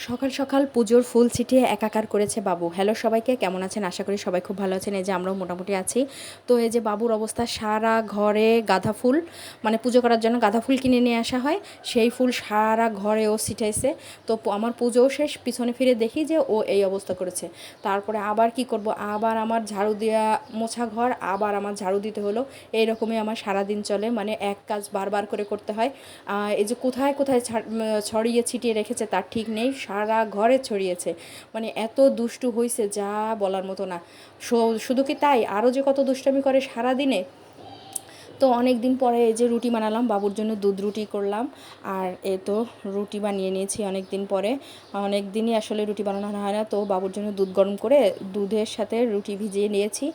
সকাল সকাল পুজোর ফুল ছিটিয়ে একাকার করেছে বাবু। হ্যালো সবাইকে, কেমন আছেন? আশা করি সবাই খুব ভালো আছেন। এই যে আমরাও মোটামুটি আছি। তো এই যে বাবুর অবস্থা, সারা ঘরে গাঁদা ফুল মানে পুজো করার জন্য গাঁদা ফুল কিনে নিয়ে আসা হয়। সেই ফুল সারা ঘরে ও ছিটাইছে। তো আমার পুজোও শেষ, পিছনে ফিরে দেখি যে ও এই অবস্থা করেছে। তারপরে আবার কি করব? আবার আমার ঝাড়ু দেওয়া মোছা ঘর, আবার আমার ঝাড়ু দিতে হলো। এইরকমই আমার সারা দিন চলে। মানে এক কাজ বারবার করে করতে হয়। এই যে কোথায় কোথায় ছাড়- ছড়িয়ে ছিটিয়ে রেখেছে তার ঠিক নেই। সারা ঘরে ছড়িয়েছে। মানে এত দুষ্টু হয়েছে যা বলার মতো না। শুধু কি তাই? আরও যে কত দুষ্টামি করে সারা দিনে তো অনেক দিন পরে এই যে রুটি বানালাম, বাবুর জন্য দুধ রুটি করলাম। আর এ তো রুটি বানিয়ে নিয়েছি অনেক দিন পরে। অনেক দিনই আসলে রুটি বানানো হয় না। তো বাবুর জন্য দুধ গরম করে দুধের সাথে রুটি ভিজিয়ে নিয়েছি।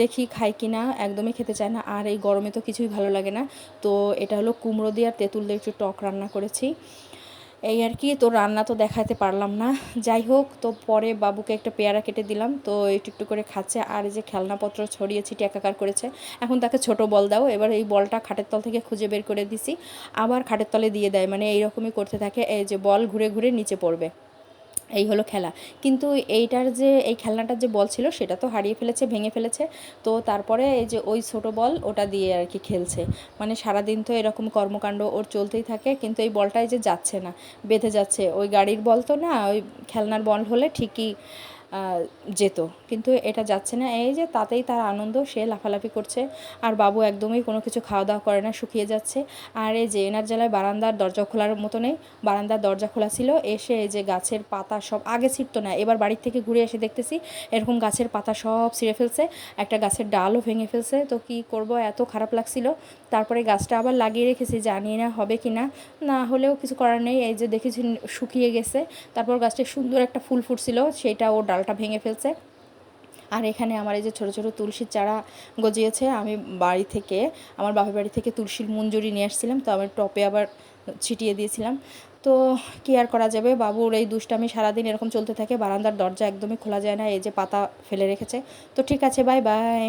দেখি খাই কি না, একদমই খেতে চায় না। আর এই গরমে তো কিছুই ভালো লাগে না। তো এটা হলো কুমড়ো দিয়ে আর তেঁতুল দিয়ে একটু টক রান্না করেছি। এই আর কি তো রান্না তো দেখাতে পারলাম না। যাই হোক, তো পরে বাবুকে একটা পেয়ারা কেটে দিলাম, তো একটু একটু করে খাচ্ছে, আর এই যে খেলনাপত্র ছড়িয়ে ছিটিয়ে একাকার করেছে, এখন তাকে ছোট বল দাও, এবার এই বলটা খাটের তল থেকে খুঁজে বের করে দিছি, আবার খাটের তলে দিয়ে দেয় মানে এইরকমই করতে থাকে, এই যে বল ঘুরে ঘুরে নিচে পড়বে। এই হলো খেলা। কিন্তু এইটার যে, এই খেলনাটার যে বল ছিল, সেটা তো হারিয়ে ফেলেছে, ভেঙে ফেলেছে। তো তারপরে এই যে, ওই ছোট বল ওটা দিয়ে আর কি খেলছে। মানে সারাদিন তো এরকম কর্মকাণ্ড ওর চলতেই থাকে, কিন্তু এই বলটাই যে যাচ্ছে না, বেঁধে যাচ্ছে। ওই গাড়ির বল তো না, ওই খেলনার বল হলে ঠিকই যেত। কিন্তু এটা যাচ্ছে না। এই যে তাতেই তার আনন্দ, সে লাফালাফি করছে। আর বাবু একদমই কোনো কিছু খাওয়া দাওয়া করে না, শুকিয়ে যাচ্ছে। আর এই যে এনার জেলায় বারান্দার দরজা খোলার মতো নেই, বারান্দার দরজা খোলা ছিল। এসে এই যে গাছের পাতা সব আগে ছিটতো না, এবার বাড়ির থেকে ঘুরে এসে দেখতেছি এরকম গাছের পাতা সব ছিঁড়ে ফেলছে। একটা গাছের ডালও ভেঙে ফেলছে। তো কি করব? এত খারাপ লাগছিল। তারপরে গাছটা আবার লাগিয়ে রেখেছি, জানি না হবে কি না। না হলেও কিছু করার নেই। এই যে দেখেছি শুকিয়ে গেছে। তারপর গাছটা সুন্দর একটা ফুল ফুটছিল। সেটা ও ডালটা ভেঙে ফেলছে। আর এখানে আমার এই যে ছোটো ছোটো তুলসীর চারা গজিয়েছে, আমি বাড়ি থেকে, আমার বাপের বাড়ি থেকে তুলসীর মঞ্জুরি নিয়ে আসছিলাম, তো আমি টপে আবার ছিটিয়ে দিয়েছিলাম। তো কী আর করা যাবে? বাবুর এই দুষ্টামি সারাদিন এরকম চলতে থাকে, বারান্দার দরজা একদমই খোলা যায় না, এই যে পাতা ফেলে রেখেছে। তো ঠিক আছে বাই বাই